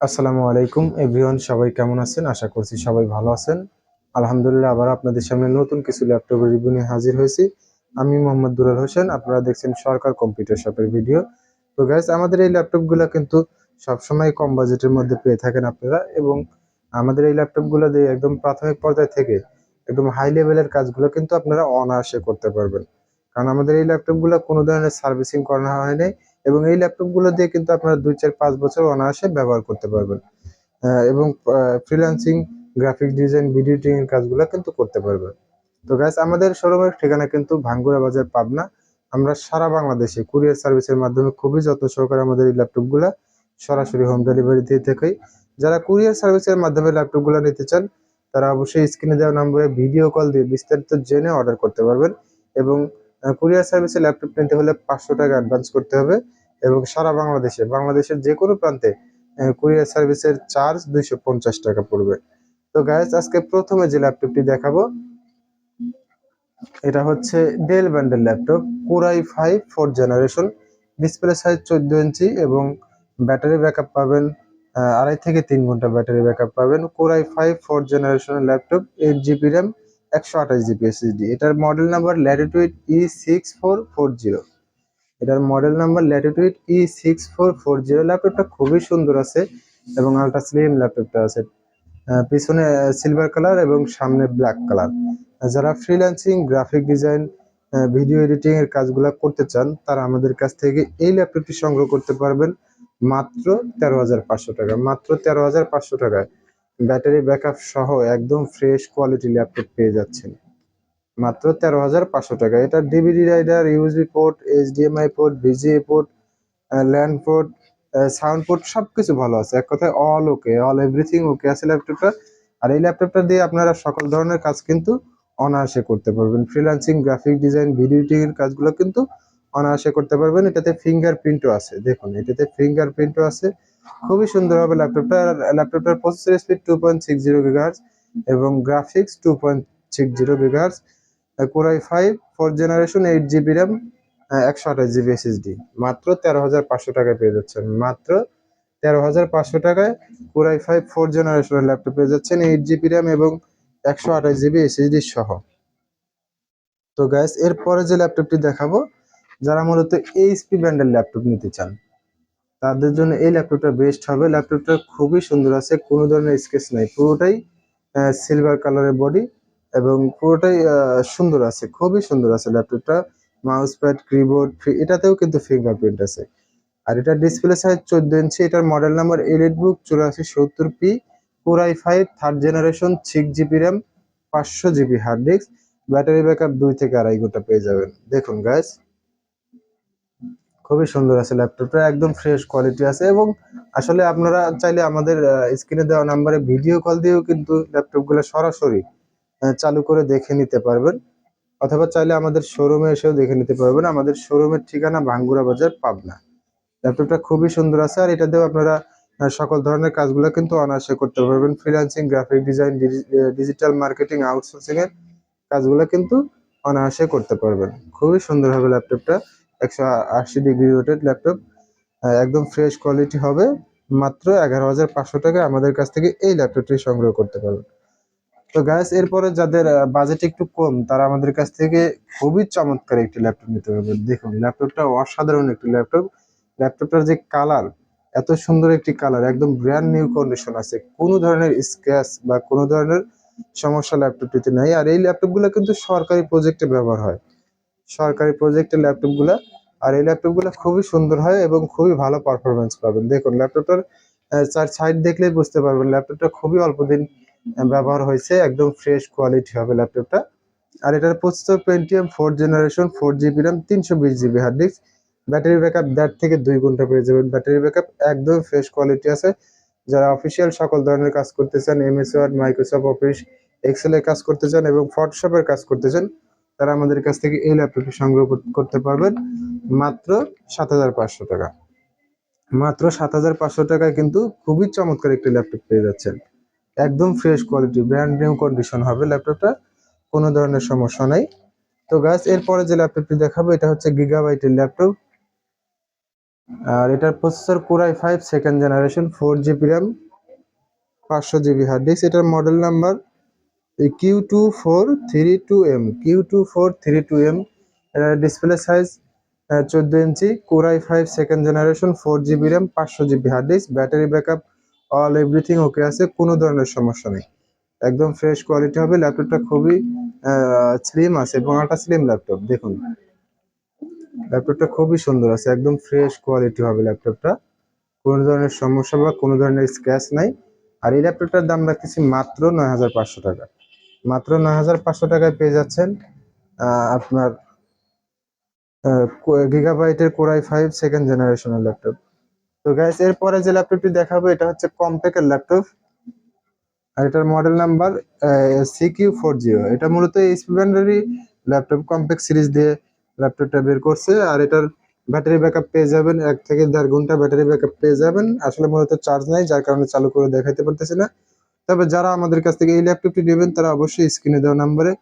আসসালামু আলাইকুম, এভরিওয়ান, সবাই কেমন আছেন? আশা করছি সবাই ভালো আছেন। আলহামদুলিল্লাহ, আবার আপনাদের সামনে নতুন কিছু ল্যাপটপের রিভিউ নিয়ে হাজির হয়েছি। আমি মোহাম্মদ দুলাল হোসেন, আপনারা দেখছেন সরকার কম্পিউটার শপের ভিডিও। তো গ্যাস আমাদের এই ল্যাপটপগুলো কিন্তু সবসময় কম বাজেটের মধ্যে পেয়ে থাকেন আপনারা এবং আমাদের এই ল্যাপটপগুলো দিয়ে একদম প্রাথমিক পর্যায় থেকে একদম হাই লেভেলের কাজগুলো কিন্তু আপনারা অনায়াসে করতে পারবেন। কারণ আমাদের এই ল্যাপটপগুলো কোনো ধরনের সার্ভিসিং করানো হয়নি এবং এই ল্যাপটপগুলো দিয়ে কিন্তু আপনারা দুই চার পাঁচ বছর অনায়াসে ব্যবহার করতে পারবেন। এবং freelancing graphic design video editing কাজগুলো কিন্তু করতে পারবেন। তো গ্যাস আমাদের শোরুমের ঠিকানা কিন্তু ভাঙ্গুরা বাজার, পাবনা। আমরা সারা বাংলাদেশে কুরিয়ার সার্ভিসের মাধ্যমে খুবই যত্ন সহকারে আমাদের এই ল্যাপটপগুলো সরাসরি হোম ডেলিভারি দিয়ে থাকি। যারা কুরিয়ার সার্ভিসের মাধ্যমে ল্যাপটপগুলো নিতে চান, তারা অবশ্যই স্ক্রিনে দেওয়া নম্বরে ভিডিও কল দিয়ে বিস্তারিত জেনে অর্ডার করতে পারবেন। এবং কুরিয়ার সার্ভিসে ল্যাপটপ নিতে হলে পাঁচশো টাকা অ্যাডভান্স করতে হবে। এবং সারা বাংলাদেশে, বাংলাদেশের যে কোনো প্রান্তে কুরিয়ার সার্ভিসের চার্জ দুইশো পঞ্চাশ টাকা পড়বে। তো গাইজ আজকে প্রথমে যে ল্যাপটপটি দেখাবো, এটা হচ্ছে ডেল ব্যান্ডের laptop core i five fourth generation display size চোদ্দ ইঞ্চি এবং ব্যাটারি ব্যাকআপ পাবেন আড়াই থেকে তিন ঘণ্টা ব্যাটারি ব্যাকআপ পাবেন। কোরাই ফাইভ ফোর্থ জেনারেশনের ল্যাপটপ এইট জিবি র্যাম একশো আঠাশ জিবি এসএসডি এটার model number latitude E six four four zero এটার model number latitude E six four four zero ল্যাপটপটা খুবই সুন্দর আছে এবং আলট্রা স্লিম ল্যাপটপটা আছে। পিছনে সিলভার কালার এবং সামনে ব্ল্যাক কালার যারা freelancing graphic design video editing এর কাজগুলো করতে চান, তারা আমাদের কাছ থেকে এই ল্যাপটপটি সংগ্রহ করতে পারবেন মাত্র তেরো হাজার পাঁচশো টাকা। মাত্র তেরো হাজার পাঁচশো টাকায়। ব্যাটারি ব্যাকআপ সহ একদম ফ্রেশ কোয়ালিটি ল্যাপটপ পেয়ে যাচ্ছেন। মাত্র তেরো হাজার পাঁচশো টাকা। এটা DVD writer USB port HDMI port VGA port LAN port sound port সবকিছু ভালো আছে। এক কথায় all okay all everything okay আছে ল্যাপটপটা আর এই ল্যাপটপটা দিয়ে আপনারা সকল ধরনের কাজ কিন্তু অনায়াসে করতে পারবেন। ফ্রিল্যান্সিং গ্রাফিক ডিজাইন ভিডিও এর কাজগুলো কিন্তু অনায়াসে করতে পারবেন। এটাতে ফিঙ্গারপ্রিন্টও আছে। দেখুন, এটাতে ফিঙ্গারপ্রিন্টও আছে। খুবই সুন্দর হবে ল্যাপটপটা ল্যাপটপটার processor speed two point six zero এবং graphics two point six zero core i five four generation eight GB RAM একশো আঠাশ জিবি এসএসডি মাত্র তেরো হাজার পাঁচশো টাকায় পেয়ে যাচ্ছেন। মাত্র তেরো হাজার পাঁচশো টাকায় কোরাই ফাইভ ফোর জেনারেশনের ল্যাপটপ পেয়ে যাচ্ছেন এইট জিবি র্যাম এবং একশো আঠাশ জিবি এসএসডি সহ। তো গ্যাস এরপরে যে ল্যাপটপটি দেখাবো, যারা মূলত এইচপি ব্র্যান্ডের ল্যাপটপ নিতে চান, তাদের জন্য এই ল্যাপটপটা বেস্ট হবে। ল্যাপটপটা খুবই সুন্দর আছে, কোনো ধরনের স্কেচ নাই, পুরোটাই সিলভার কালারের বডি এবং পুরোটাই সুন্দর আছে, খুবই সুন্দর আছে ল্যাপটপটা। মাউস প্যাড কিবোর্ড এটাতেও কিন্তু ফিঙ্গারপ্রিন্ট আছে। আর এটা ডিসপ্লে সাইজ চোদ্দ ইঞ্চি এটার মডেল নাম্বার এলিট বুক চুরাশি সত্তর P core i five third generation six GB RAM পাঁচশো GB hard disk battery backup দুই থেকে আড়াই ঘণ্টা পেয়ে যাবেন। দেখুন গাইস খুবই সুন্দর আছে ল্যাপটপটা, একদম ফ্রেশ কোয়ালিটি আছে এবং আসলে আপনারা চাইলে আমাদের স্ক্রিনে দেওয়া নাম্বারে ভিডিও কল দিয়েও কিন্তু ল্যাপটপগুলো সরাসরি চালু করে দেখে নিতে পারবেন। অথবা চাইলে আমাদের শোরুমে এসেও দেখে নিতে পারবেন। আমাদের শোরুমের ঠিকানা ভাঙ্গুরা বাজার, পাবনা। ল্যাপটপটা খুবই সুন্দর আছে আর এটা দিয়েও আপনারা সকল ধরনের কাজগুলো কিন্তু অনায়াসে করতে পারবেন। Freelancing, graphic design digital marketing outsourcing এর কাজগুলো কিন্তু অনায়াসে করতে পারবেন। খুবই সুন্দর হবে ল্যাপটপটা। একশো আশি ডিগ্রি রোটেড ল্যাপটপ। একদম ফ্রেশ কোয়ালিটি হবে। মাত্র এগারো হাজার পাঁচশো টাকায় আমাদের কাছ থেকে এই ল্যাপটপটি সংগ্রহ করতে পারবেন। তো গ্যাস এরপরে যাদের বাজেট একটু কম, তারা আমাদের কাছ থেকে খুবই চমৎকার একটি ল্যাপটপ নিতে পারবেন দেখুন ল্যাপটপটা অসাধারণ একটি ল্যাপটপ ল্যাপটপটার যে কালার এত সুন্দর একটি কালার একদম ব্র্যান্ড নিউ কন্ডিশন আছে। কোনো ধরনের স্ক্র্যাচ বা কোনো ধরনের সমস্যা ল্যাপটপটিতে নাই। আর এই ল্যাপটপগুলো কিন্তু সরকারি প্রজেক্টে ব্যবহার হয়। সরকারি প্রজেক্টের ল্যাপটপগুলো আর এই ল্যাপটপগুলো খুবই সুন্দর হয় এবং খুবই ভালো পারফরমেন্স পাবেন। দেখুন ল্যাপটপটার চার সাইড দেখলেই বুঝতে পারবেন ল্যাপটপটা খুবই অল্প দিন ব্যবহার হয়েছে, একদম ফ্রেশ কোয়ালিটি হবে ল্যাপটপটা আর এটার processor Pentium four generation four GB RAM তিনশো বিশ GB hard disk battery backup দেড় থেকে দুই ঘণ্টা পেয়ে যাবেন। ব্যাটারি ব্যাকআপ একদম ফ্রেশ কোয়ালিটি আছে। যারা অফিসিয়াল সকল ধরনের কাজ করতে চান এমএস ওয়ার্ড মাইক্রোসফট অফিস এক্সেলের কাজ করতে চান এবং ফটোশপের কাজ করতে চান, তারা আমাদের কাছ থেকে এই ল্যাপটপটি সংগ্রহ করতে পারবেন। মাত্র সাত হাজার পাঁচশো টাকা। মাত্র সাত হাজার পাঁচশো টাকায় কিন্তু খুবই চমৎকার একটি ল্যাপটপ পেয়ে যাচ্ছেন। একদম fresh quality brand new condition হবে ল্যাপটপটা কোনো ধরনের সমস্যা নাই। তো গাছ এরপরে যে ল্যাপটপটি দেখাবো, এটা হচ্ছে গিগাবাইটের ল্যাপটপ আর এটার processor core i five second generation four GB RAM পাঁচশো জিবি হার্ড ডিস্ক এটার model number Q two four three two M Q two four three two M এটার ডিসপ্লে সাইজ চোদ্দ ইঞ্চি core i five second generation four GB RAM পাঁচশো GB hard disk battery backup all everything okay আছে, কোনো ধরনের সমস্যা নেই। একদম fresh quality হবে ল্যাপটপটা খুবই স্লিম আছে এবং একটা স্লিম ল্যাপটপ দেখুন। ল্যাপটপটা খুবই সুন্দর আছে, একদম ফ্রেশ কোয়ালিটি হবে ল্যাপটপটা কোনো ধরনের সমস্যা বা কোনো ধরনের স্ক্র্যাচ নাই। আর এই ল্যাপটপটার দাম রাখতেছি মাত্র নয় হাজার পাঁচশো টাকা। মাত্র নয় হাজার পাঁচশো টাকায় পেয়ে যাচ্ছেন আপনার গিগাবাইটের কোরাই ফাইভ সেকেন্ড জেনারেশনের ল্যাপটপ তো গ্যাস এরপরে যে ল্যাপটপটি দেখাবো, এটা হচ্ছে কমটেকের ল্যাপটপ আর এটার model number CQ four zero এটা মূলত এইচপি ল্যাপটপ কম্প্যাক্ট সিরিজ দিয়ে ল্যাপটপটা বের করছে। আর এটার ব্যাটারি ব্যাকআপ পেয়ে যাবেন, এক থেকে দেড় ঘণ্টা ব্যাটারি ব্যাকআপ পেয়ে যাবেন। আসলে মূলত চার্জ নাই, যার কারণে চালু করে দেখাইতে পারতেছি না। তবে যারা আমাদের কাছ থেকে এই ল্যাপটপটি নেবেন, তারা অবশ্যই স্ক্রিনে দেওয়া নাম্বারে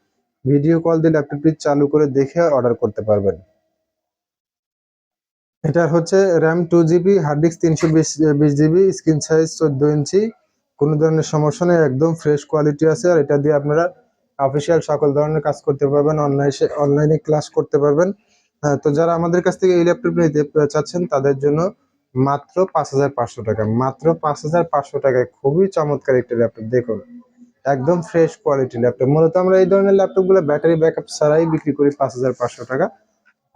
ভিডিও কল দিয়ে ল্যাপটপটি চালু করে দেখে অর্ডার করতে পারবেন। এটার হচ্ছে RAM two GB hard disk তিনশো বিশ জিবি স্ক্রিন সাইজ চোদ্দ ইঞ্চি। কোনো ধরনের সমস্যা নেই একদম ফ্রেশ কোয়ালিটি আছে আর এটা দিয়ে আপনারা অফিসিয়াল সকল ধরনের কাজ করতে পারবেন অনলাইনে অনলাইনে ক্লাস করতে পারবেন। হ্যাঁ, তো যারা আমাদের কাছ থেকে এই ল্যাপটপ নিতে চাচ্ছেন তাদের জন্য মাত্র পাঁচ হাজার পাঁচশো টাকা মাত্র পাঁচ হাজার পাঁচশো টাকায় খুবই চমৎকার একটি ল্যাপটপ দেখুন। একদম ফ্রেশ কোয়ালিটি ল্যাপটপ মূলত আমরা এই ধরনের ল্যাপটপগুলো ব্যাটারি ব্যাকআপ ছাড়াই বিক্রি করি পাঁচ হাজার পাঁচশো টাকা।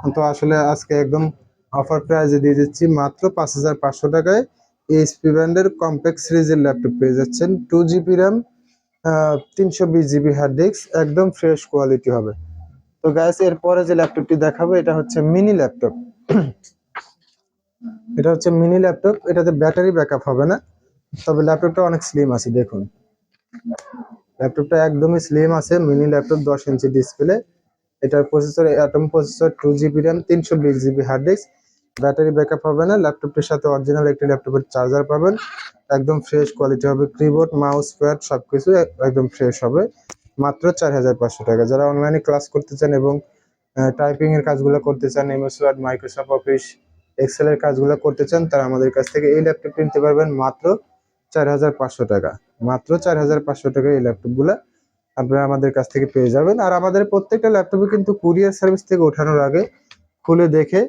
তো আসলে আজকে একদম অফার প্রাইজে দিয়ে দিচ্ছি মাত্র পাঁচ হাজার পাঁচশো টাকায় এইচপি ব্র্যান্ডের কম্প্যাক্ট সিরিজের ল্যাপটপ পেয়ে যাচ্ছেন। টু জিবি র্যাম তিনশো বিশ জিবি হার্ড ডিস্ক একদম ফ্রেশ কোয়ালিটি হবে। তো গ্যাস এরপরে যে ল্যাপটপটি দেখাবো, এটা হচ্ছে মিনি ল্যাপটপ এটা হচ্ছে মিনি ল্যাপটপ এটাতে ব্যাটারি ব্যাকআপ হবে না, তবে ল্যাপটপটা অনেক স্লিম আছে, দেখুন। ল্যাপটপটা একদমই স্লিম আছে মিনি ল্যাপটপ দশ ইঞ্চি ডিসপ্লে এটার processor Atom processor two GB RAM তিনশো বিশ GB hard disk battery backup হবে না, ল্যাপটপটির সাথে অরিজিনাল একটি ল্যাপটপের চার্জার পাবেন। একদম ফ্রেশ কোয়ালিটি হবে কিবোর্ড মাউস প্যাড সবকিছু একদম ফ্রেশ হবে। মাত্র চার হাজার পাঁচশো টাকা। যারা অনলাইনে ক্লাস করতে চান এবং টাইপিং এর কাজগুলো করতে চান MS Word Microsoft Office Excel এর কাজগুলো করতে চান, তারা আমাদের কাছ থেকে এই ল্যাপটপটি নিতে পারবেন মাত্র চার হাজার পাঁচশো টাকা। মাত্র চার হাজার পাঁচশো টাকা এই ল্যাপটপগুলো আপনারা আমাদের কাছ থেকে পেয়ে যাবেন। আর আমাদের প্রত্যেকটা ল্যাপটপে কিন্তু কুরিয়ার সার্ভিস থেকে ওঠানোর আগে খুলে দেখে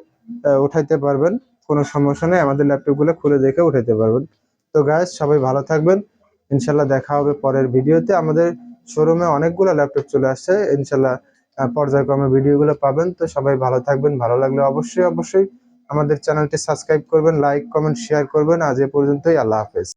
উঠাইতে পারবেন। কোনো সমস্যা নেই, আমাদের ল্যাপটপগুলো খুলে দেখে উঠাইতে পারবেন। তো গাইজ সবাই ভালো থাকবেন। ইনশাল্লাহ দেখা হবে পরের ভিডিওতে। আমাদের শোরুমে অনেকগুলো ল্যাপটপ চলে আসছে। ইনশাল্লাহ পর্যায়ক্রমে ভিডিওগুলো পাবেন। তো সবাই ভালো থাকবেন। ভালো লাগলে অবশ্যই অবশ্যই আমাদের চ্যানেলটি সাবস্ক্রাইব করবেন লাইক কমেন্ট শেয়ার করবেন। আজ এ পর্যন্তই। আল্লাহ হাফেজ।